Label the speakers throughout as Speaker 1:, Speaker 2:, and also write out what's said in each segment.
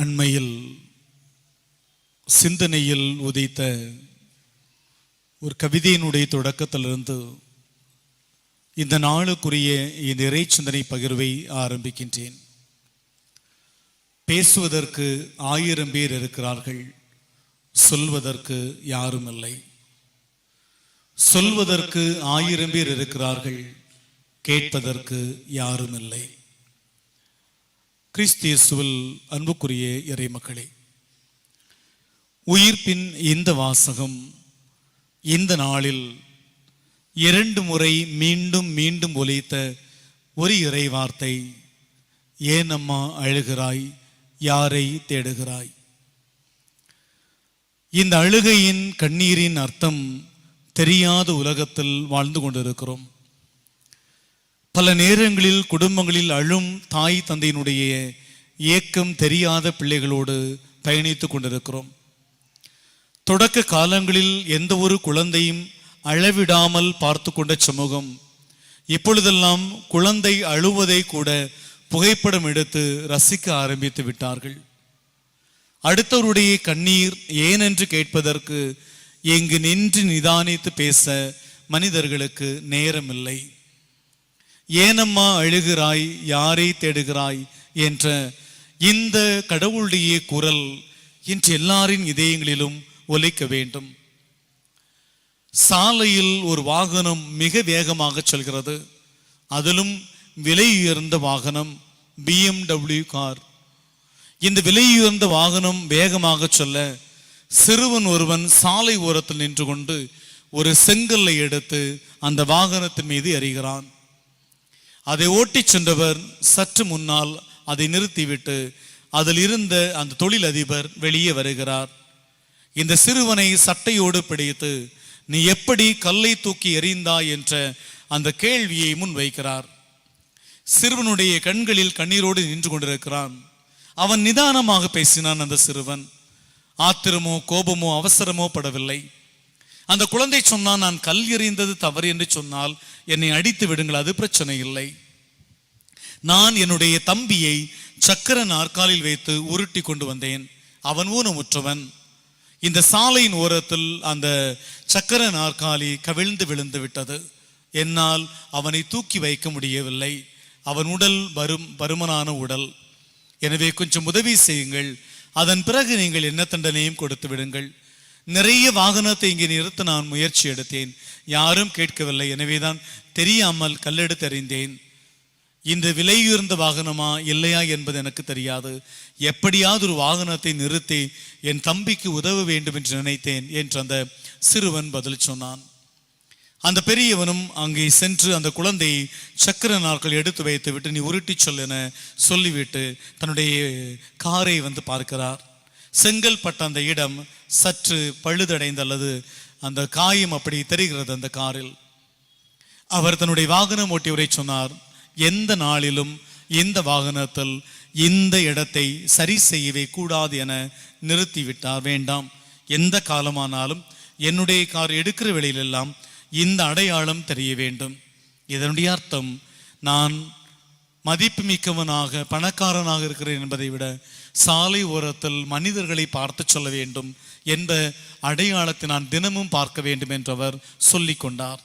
Speaker 1: அண்மையில் சிந்தனையில் உதைத்த ஒரு கவிதையினுடைய தொடக்கத்திலிருந்து இந்த நாளுக்குரிய இந்த இறை சிந்தனை பகிர்வை ஆரம்பிக்கின்றேன். பேசுவதற்கு ஆயிரம் பேர் இருக்கிறார்கள் சொல்வதற்கு யாரும் இல்லை. சொல்வதற்கு ஆயிரம் பேர் இருக்கிறார்கள் கேட்பதற்கு யாரும் இல்லை. கிறிஸ்தியசுவில் அன்புக்குரிய இறை மக்களே உயிர்ப்பின் இந்த வாசகம் இந்த நாளில் இரண்டு முறை மீண்டும் மீண்டும் ஒலித்த ஒரு இறை வார்த்தை ஏன் அம்மா அழுகிறாய்? யாரை தேடுகிறாய்? இந்த அழுகையின் கண்ணீரின் அர்த்தம் தெரியாத உலகத்தில் வாழ்ந்து கொண்டிருக்கிறோம். பல நேரங்களில் குடும்பங்களில் அழும் தாய் தந்தையினுடைய ஏக்கம் தெரியாத பிள்ளைகளோடு பயணித்துக் கொண்டிருக்கிறோம். தொடக்க காலங்களில் எந்த ஒரு குழந்தையும் அளவிடாமல் பார்த்து கொண்ட சமூகம் இப்பொழுதெல்லாம் குழந்தை அழுவதை கூட புகைப்படம் எடுத்து ரசிக்க ஆரம்பித்து விட்டார்கள். அடுத்தவருடைய கண்ணீர் ஏனென்று கேட்பதற்கு இங்கு நின்று நிதானித்து பேச மனிதர்களுக்கு நேரமில்லை. ஏனம்மா அழுகிறாய்? யாரை தேடுகிறாய்? என்ற இந்த கடவுளுடைய குரல் இன்று எல்லாரின் இதயங்களிலும் ஒலிக்க வேண்டும். சாலையில் ஒரு வாகனம் மிக வேகமாக செல்கிறது. அதிலும் விலை உயர்ந்த வாகனம் பிஎம்டபிள்யூ கார். இந்த விலை உயர்ந்த வாகனம் வேகமாக செல்ல சிறுவன் ஒருவன் சாலை ஓரத்தில் நின்று கொண்டு ஒரு செங்கல்லை எடுத்து அந்த வாகனத்தின் மீது எறிகிறான். அதை ஓட்டிச் சென்றவர் சற்று முன்னால் அதை நிறுத்திவிட்டு அதில் இருந்த அந்த தொழிலதிபர் வெளியே வருகிறார். இந்த சிறுவனை சட்டையோடு பிடித்து நீ எப்படி கல்லை தூக்கி எறிந்தாய்? என்ற அந்த கேள்வியை முன் வைக்கிறார் சிறுவனுடைய கண்களில் கண்ணீரோடு நின்று கொண்டிருக்கிறான். அவன் நிதானமாக பேசினான் அந்த சிறுவன். ஆத்திரமோ கோபமோ அவசரமோ படவில்லை. அந்த குழந்தை சொன்னான் நான் கல் எறிந்தது தவறு என்று சொன்னால் என்னை அடித்து விடுங்கள் அது பிரச்சனை இல்லை. நான் என்னுடைய தம்பியை சக்கர நாற்காலில் வைத்து உருட்டி கொண்டு வந்தேன். அவன் ஊனமுற்றவன். இந்த சாலையின் ஓரத்தில் அந்த சக்கர நாற்காலி கவிழ்ந்து விழுந்து விட்டது. என்னால் அவனை தூக்கி வைக்க முடியவில்லை. அவன் உடல் வரும் பருமனான உடல். எனவே கொஞ்சம் உதவி செய்யுங்கள். அதன் பிறகு நீங்கள் என்ன தண்டனையும் கொடுத்து விடுங்கள். நிறைய வாகனத்தை இங்கே நிறுத்த நான் முயற்சி எடுத்தேன். யாரும் கேட்கவில்லை. எனவேதான் தெரியாமல் கல்லெடுத்து அறிந்தேன் இந்த விலையுயர்ந்த வாகனமா இல்லையா என்பது எனக்கு தெரியாது. எப்படியாவது ஒரு வாகனத்தை நிறுத்தி என் தம்பிக்கு உதவ வேண்டும் என்று நினைத்தேன் என்று அந்த சிறுவன் பதில் சொன்னான். அந்த பெரியவனும் அங்கே சென்று அந்த குழந்தையை சக்கர நாட்கள் எடுத்து வைத்து விட்டு நீ உருட்டி சொல் என சொல்லிவிட்டு தன்னுடைய காரை வந்து பார்க்கிறார். செங்கல் பட்ட அந்த இடம் சற்று பழுதடைந்த அல்லது அந்த காயம் அப்படி தெரிகிறது அந்த காரில். அவர் தன்னுடைய வாகனம் ஓட்டியவரை சொன்னார் எந்த நாளிலும் இந்த வாகனத்தில் இந்த இடத்தை சரி செய்யவே கூடாது என நிறுத்திவிட்டார். வேண்டாம். எந்த காலமானாலும் என்னுடைய கார் எடுக்கிற வேளையிலெல்லாம் இந்த அடையாளம் தெரிய வேண்டும். இதனுடைய அர்த்தம் நான் மதிப்பு மிக்கவனாக பணக்காரனாக இருக்கிறேன் என்பதை விட சாலை ஓரத்தில் மனிதர்களை பார்த்து சொல்ல வேண்டும் என்ற அடையாளத்தை நான் தினமும் பார்க்க வேண்டும் என்றவர் சொல்லிக்கொண்டார்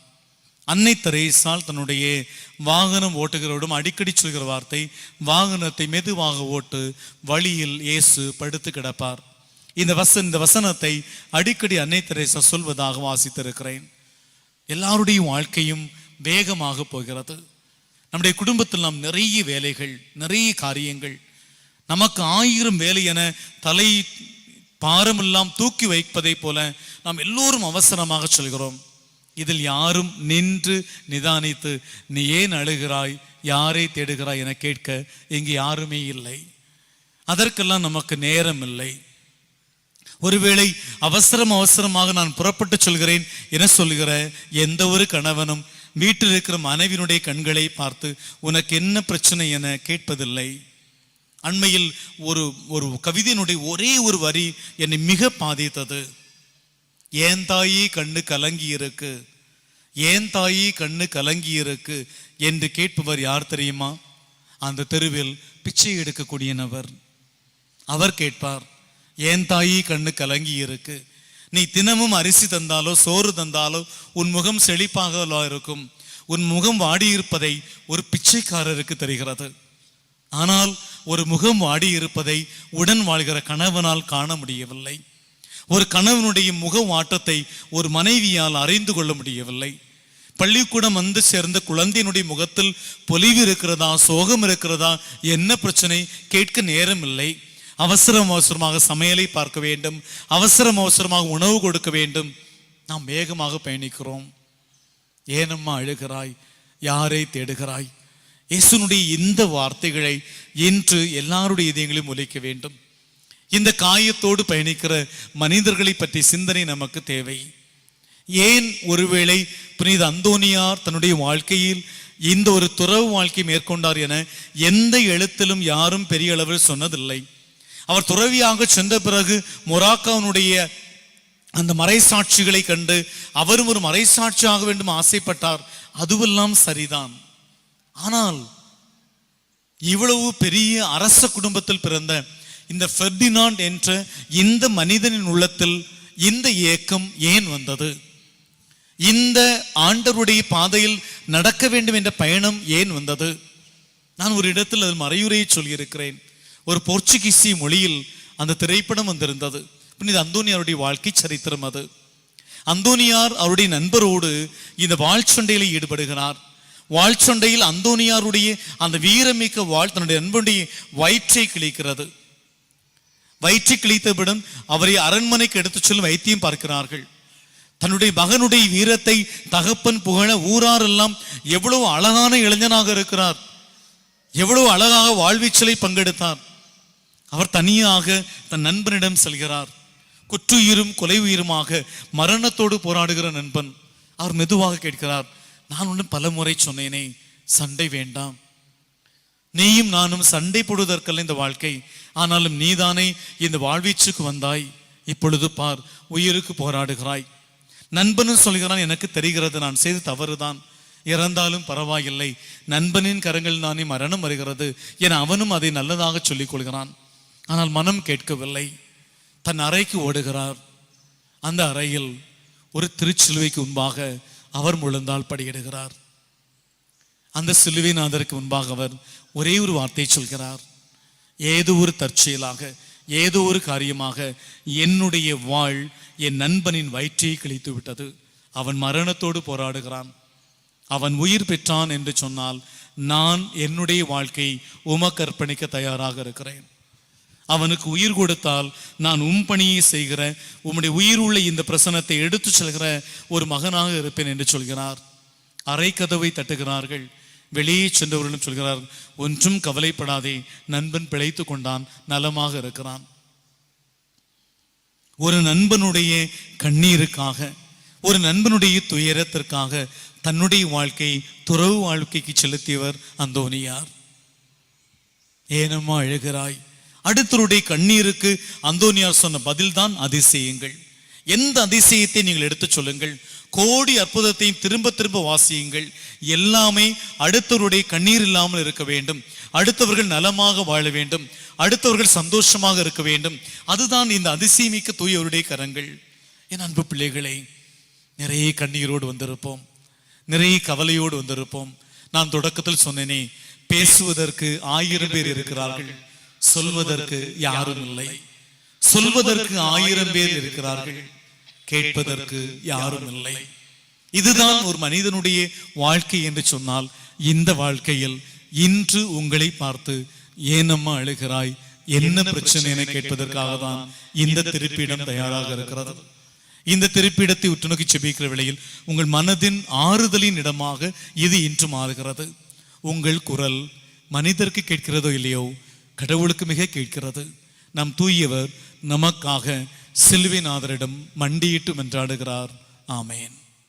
Speaker 1: அன்னை தரேசால் தன்னுடைய வாகனம் ஓட்டுகிறவரிடம் அடிக்கடி சொல்கிற வார்த்தை வாகனத்தை மெதுவாக ஓட்டு வழியில் இயேசு படுத்து கிடப்பார். இந்த வச இந்த வசனத்தை அடிக்கடி அன்னை தெரேசா சொல்வதாக வாசித்திருக்கிறேன். எல்லாருடைய வாழ்க்கையும் வேகமாக போகிறது. நம்முடைய குடும்பத்தில் நாம் நிறைய வேலைகள் நிறைய காரியங்கள். நமக்கு ஆயிரம் வேலை என தலை பாரமெல்லாம் தூக்கி வைப்பதைப் போல நாம் எல்லோரும் அவசரமாக சொல்கிறோம். இதில் யாரும் நின்று நிதானித்து நீ ஏன் அழுகிறாய்? யாரை தேடுகிறாய்? என கேட்க இங்கு யாருமே இல்லை. அதற்கெல்லாம் நமக்கு நேரம் இல்லை. ஒருவேளை அவசரம் அவசரமாக நான் புறப்பட்டு சொல்கிறேன் என சொல்கிற எந்த ஒரு கணவனும் வீட்டில் இருக்கிற மனைவியினுடைய கண்களை பார்த்து உனக்கு என்ன பிரச்சனை? என கேட்பதில்லை. அண்மையில் ஒரு ஒரு கவிதையினுடைய ஒரே ஒரு வரி என்னை மிக பாதித்தது. ஏன் தாயி கண்ணு கலங்கி இருக்கு? ஏன் தாயி கண்ணு கலங்கி இருக்கு என்று கேட்பவர் யார் தெரியுமா? அந்த தெருவில் பிச்சை எடுக்கக்கூடியனவர் அவர் கேட்பார் ஏன் தாயி கண்ணு கலங்கி இருக்கு நீ தினமும் அரிசி தந்தாலோ சோறு தந்தாலோ உன் முகம் செழிப்பாக இருக்கும். உன் முகம் வாடியிருப்பதை ஒரு பிச்சைக்காரருக்கு தெரிகிறது. ஆனால் ஒரு முகம் வாடியிருப்பதை உடன் வாழ்கிற கணவனால் காண முடியவில்லை. ஒரு கணவனுடைய முக வாட்டத்தை ஒரு மனைவியால் அறிந்து கொள்ள முடியவில்லை. பள்ளிக்கூடம் வந்து சேர்ந்த குழந்தையினுடைய முகத்தில் பொலிவு இருக்கிறதா சோகம் இருக்கிறதா என்ன பிரச்சனை கேட்க நேரம் இல்லை. அவசரம் அவசரமாக சமையலை பார்க்க வேண்டும் அவசரம் அவசரமாக உணவு கொடுக்க வேண்டும். நாம் வேகமாக பயணிக்கிறோம். ஏனம்மா அழுகிறாய் யாரை தேடுகிறாய்? இயேசுனுடைய இந்த வார்த்தைகளை இன்று எல்லாருடைய இதயங்களையும் ஒலிக்க வேண்டும். இந்த காயத்தோடு பயணிக்கிற மனிதர்களை பற்றி சிந்தனை நமக்கு தேவை. ஏன் ஒருவேளை புனித அந்தோனியார் தன்னுடைய வாழ்க்கையில் இந்த ஒரு துறவு வாழ்க்கை மேற்கொண்டார் என எந்த எழுத்திலும் யாரும் பெரிய அளவில் சொன்னதில்லை. அவர் துறவியாக சென்ற பிறகு மொராக்காவினுடைய அந்த மறைசாட்சிகளை கண்டு அவரும் ஒரு மறைசாட்சியாக வேண்டும் ஆசைப்பட்டார். அதுவெல்லாம் சரிதான். ஆனால் இவ்வளவு பெரிய அரச குடும்பத்தில் பிறந்த இந்த ஃபெர்டினாண்ட் என்ற இந்த மனிதனின் உள்ளத்தில் இந்த ஏக்கம் ஏன் வந்தது? இந்த ஆண்டருடைய பாதையில் நடக்க வேண்டும் என்ற பயணம் ஏன் வந்தது? நான் ஒரு இடத்தில் அதில் மறையுரையை சொல்லியிருக்கிறேன். ஒரு போர்ச்சுகீசிய மொழியில் அந்த திரைப்படம் வந்திருந்தது. புனித அந்தோனியாருடைய வாழ்க்கை சரித்திரம் அது. அந்தோனியார் அவருடைய நண்பரோடு இந்த வாழ்ச்சண்டையில் ஈடுபடுகிறார். வாழ்ச்சண்டையில் அந்தோனியாருடைய அந்த வீரமிக்க வாழ் தன்னுடைய நண்பனுடைய வயிற்றை கிழிக்கிறது. வயிற்றை கிழித்தவிடும் அவரை அரண்மனைக்கு எடுத்துச் செல்லும் வைத்தியம் பார்க்கிறார்கள். தன்னுடைய மகனுடைய வீரத்தை தகப்பன் புகழ ஊராரெல்லாம் எவ்வளவு அழகான இளைஞனாக இருக்கிறார். எவ்வளவு அழகாக வாழ்வீச்சலை பங்கெடுத்தார். அவர் தனியாக தன் நண்பனிடம் செல்கிறார். குற்றுயிரும் கொலை உயிருமாக மரணத்தோடு போராடுகிற நண்பன். அவர் மெதுவாக கேட்கிறார் நான் ஒன்றும் பல முறை சொன்னேனே சண்டை வேண்டாம். நீயும் நானும் சண்டை போடுவதற்கல்ல இந்த வாழ்க்கை. ஆனாலும் நீதானே இந்த வாழ்வீச்சுக்கு வந்தாய். இப்பொழுது பார் உயிருக்கு போராடுகிறாய். நண்பனும் சொல்கிறான் எனக்கு தெரிகிறது நான் செய்து தவறுதான். இறந்தாலும் பரவாயில்லை. நண்பனின் கரங்கள் தானே மரணம் வருகிறது. என அவனும் அதை நல்லதாக சொல்லிக் கொள்கிறான். ஆனால் மனம் கேட்கவில்லை. தன் அறைக்கு ஓடுகிறார். அந்த அறையில் ஒரு திருச்சிலுவைக்கு முன்பாக அவர் முழந்தால் படியிடுகிறார். அந்த சிலுவைநாதருக்கு முன்பாக அவர் ஒரே ஒரு வார்த்தை சொல்கிறார். ஏதோ ஒரு தற்செயலாக ஏதோ ஒரு காரியமாக என்னுடைய வாழ் என் நண்பனின் வயிற்றை கிழித்து விட்டது. அவன் மரணத்தோடு போராடுகிறான். அவன் உயிர் பெற்றான் என்று சொன்னால் நான் என்னுடைய வாழ்க்கை உமக்கு அர்ப்பணிக்க தயாராக இருக்கிறேன். அவனுக்கு உயிர் கொடுத்தால் நான் உம் பணியை செய்கிற உம்முடைய உயிர் உள்ள இந்த பிரசனத்தை எடுத்துச் செல்கிற ஒரு மகனாக இருப்பேன் என்று சொல்கிறார். அரை கதவை தட்டுகிறார்கள். வெளியே சென்றவர்களும் சொல்கிறார் ஒன்றும் கவலைப்படாதே நண்பன் பிழைத்து கொண்டான் நலமாக இருக்கிறான். ஒரு நண்பனுடைய கண்ணீருக்காக ஒரு நண்பனுடைய துயரத்திற்காக தன்னுடைய வாழ்க்கை துறவு வாழ்க்கைக்கு செலுத்தியவர் அந்தோனியார். ஏனம்மா அழுகிறாய்? அடுத்தருடைய கண்ணீருக்கு அந்தோனியார் சொன்ன பதில்தான் அதிசயங்கள். எந்த அதிசயத்தை நீங்கள் எடுத்துச் சொல்லுங்கள். கோடி அற்புதத்தையும் திரும்ப திரும்ப வாசியுங்கள். எல்லாமே அடுத்தவருடைய கண்ணீர் இல்லாமல் இருக்க வேண்டும். அடுத்தவர்கள் நலமாக வாழ வேண்டும். அடுத்தவர்கள் சந்தோஷமாக இருக்க வேண்டும். அதுதான் இந்த அதிசயமிக்க தூயவருடைய கரங்கள். என் அன்பு பிள்ளைகளை நிறைய கண்ணீரோடு வந்திருப்போம். நிறைய கவலையோடு வந்திருப்போம். நான் தொடக்கத்தில் சொன்னேனே பேசுவதற்கு ஆயிரம் பேர் இருக்கிறார்கள். சொல்வதற்கு யாரும் இல்லை. சொல்வதற்கு ஆயிரம் பேர் இருக்கிறார்கள். கேட்பதற்கு யாரும் இல்லை இதுதான் ஒரு மனிதனுடைய வாழ்க்கை என்று சொன்னால் இந்த வாழ்க்கையில் இன்று உங்களை பார்த்து ஏனம்மா அழுகிறாய்? என்ன பிரச்சனை? என கேட்பதற்காக தான் இந்த திருப்பிடம் தயாராக இருக்கிறது. இந்த திருப்பிடத்தை உற்று நோக்கி செபிக்கிற வேளையில் உங்கள் மனதின் ஆறுதலின் இடமாக இது இன்று மாறுகிறது. உங்கள் குரல் மனிதருக்கு கேட்கிறதோ இல்லையோ கடவுளுக்கு மிக கேட்கிறது. நம் தூயவர் நமக்காக சில்விநாதரிடம் மண்டியிட்டு மன்றாடுகிறார். ஆமேன்.